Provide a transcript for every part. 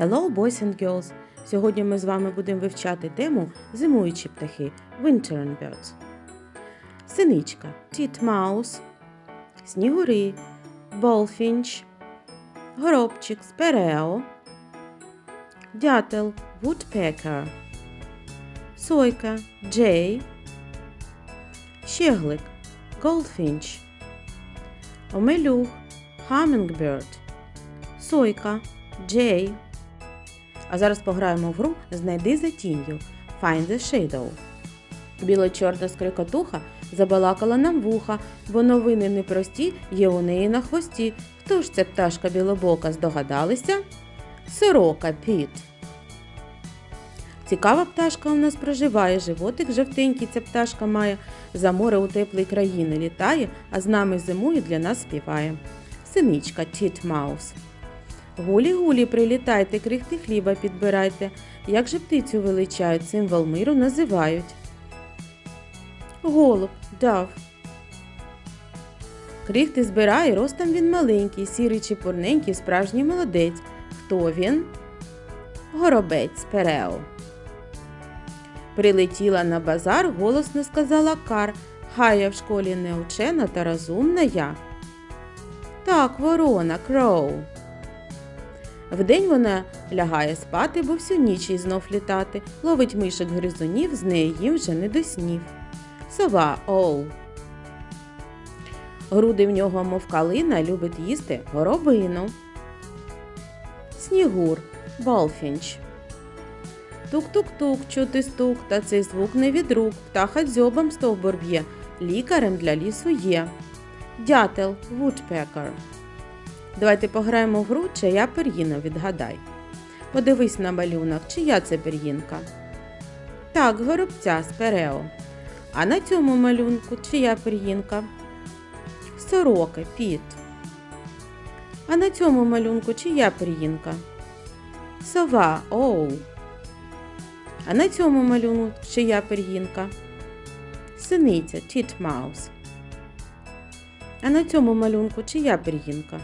Hello, boys and girls! Сьогодні ми з вами будемо вивчати тему зимуючі птахи Winter Birds. Синичка. Titmouse, Снігури, Bullfinch, Горобчик. Sparrow, Дятел. Woodpecker, Сойка. Jay, Щеглик. Goldfinch, Омелюх. Hummingbird, Сойка. Jay. А зараз пограємо в гру Знайди за тінню Find the Shadow. Біло-чорна скрикотуха забалакала нам вуха, бо новини непрості є у неї на хвості. Хто ж це пташка білобока здогадалися? Сорока Піт. Цікава пташка у нас проживає, животик жовтенький ця пташка має, за море у теплій країни літає, а з нами зимує для нас співає. Синичка Тіт Маус. Гулі-гулі, прилітайте, крихти хліба підбирайте. Як же птицю величають, символ миру називають. Голуб, дав. Крихти збирає, ростом він маленький, сірий чепурненький, справжній молодець. Хто він? Горобець Перео. Прилетіла на базар, голосно сказала кар. Хай я в школі не учена та розумна я. Так, ворона, кроу. Вдень вона лягає спати, бо всю ніч їй знов літати, ловить мишок гризунів, з неї їм вже не до снів. Сова оу. Груди в нього, мов калина, любить їсти горобину. Снігур Болфінч. Тук-тук-тук, чути стук, та цей звук не від рук, птаха дзьобом стовбур б'є, лікарем для лісу є. Дятел Вудпекер. Давайте пограємо в гру чия пір'їна, відгадай. Подивись на малюнок, чия це пір'їнка. Так, горобця з перео. А на цьому малюнку чия пір'їнка? Сорока, піт. А на цьому малюнку чия пір'їнка? Сова, оу. А на цьому малюнку чия пір'їнка? Синиця, тітмаус. А на цьому малюнку чия пір'їнка?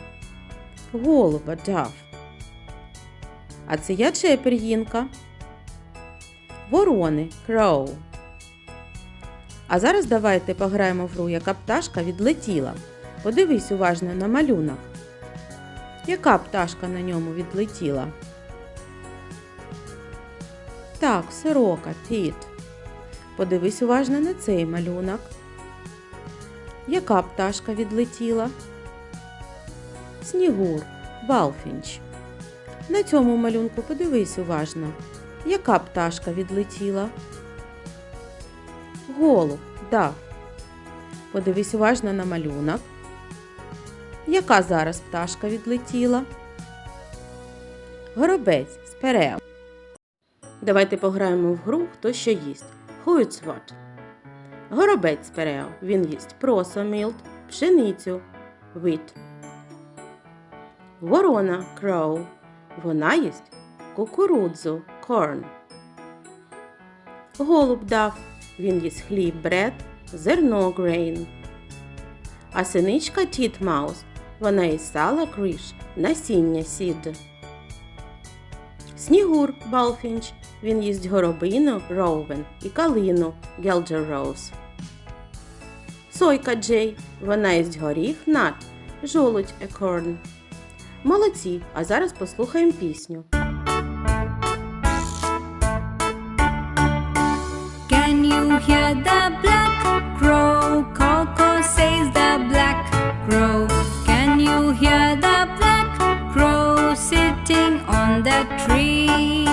Голуба, дав. А це я чия пір'їнка? Ворони, кроу. А зараз давайте пограємо в гру, яка пташка відлетіла. Подивись уважно на малюнок. Яка пташка на ньому відлетіла? Так, сорока, піт. Подивись уважно на цей малюнок. Яка пташка відлетіла? Снігур, Балфінч. На цьому малюнку подивись уважно. Яка пташка відлетіла? Голуб, дав. Подивись уважно на малюнок. Яка зараз пташка відлетіла? Горобець з перео. Давайте пограємо в гру Хто що їсть. Who it's what? Горобець з перео. Він їсть просо мілт, пшеницю, wheat. Ворона crow. Вона їсть кукурудзу corn. Голуб дав. Він їсть хліб bread, зерно grain. А синичка тітмаус. Вона їсть сало криш, насіння сід. Снігур Балфінч. Він їсть горобину роувен і калину Гелджер Rose. Сойка Джей. Вона їсть горіх нат, жолудь екорн. Молодці, а зараз послухаємо пісню. Can you hear the black crow? Coco says the black crow. Can you hear the black crow sitting on the tree?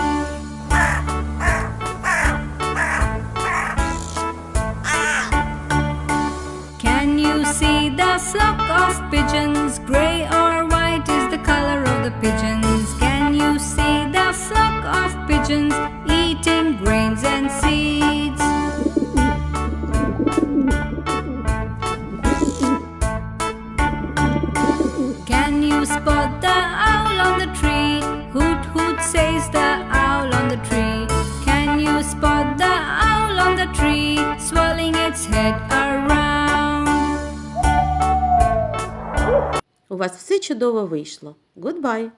Can you see the flock of pigeons? Gray or pigeons. Can you see the flock of pigeons eating grains and seeds? Can you spot the owl on the tree? Hoot hoot says the owl on the tree. Can you spot the owl on the tree, swirling its head У вас все чудово вийшло. Goodbye!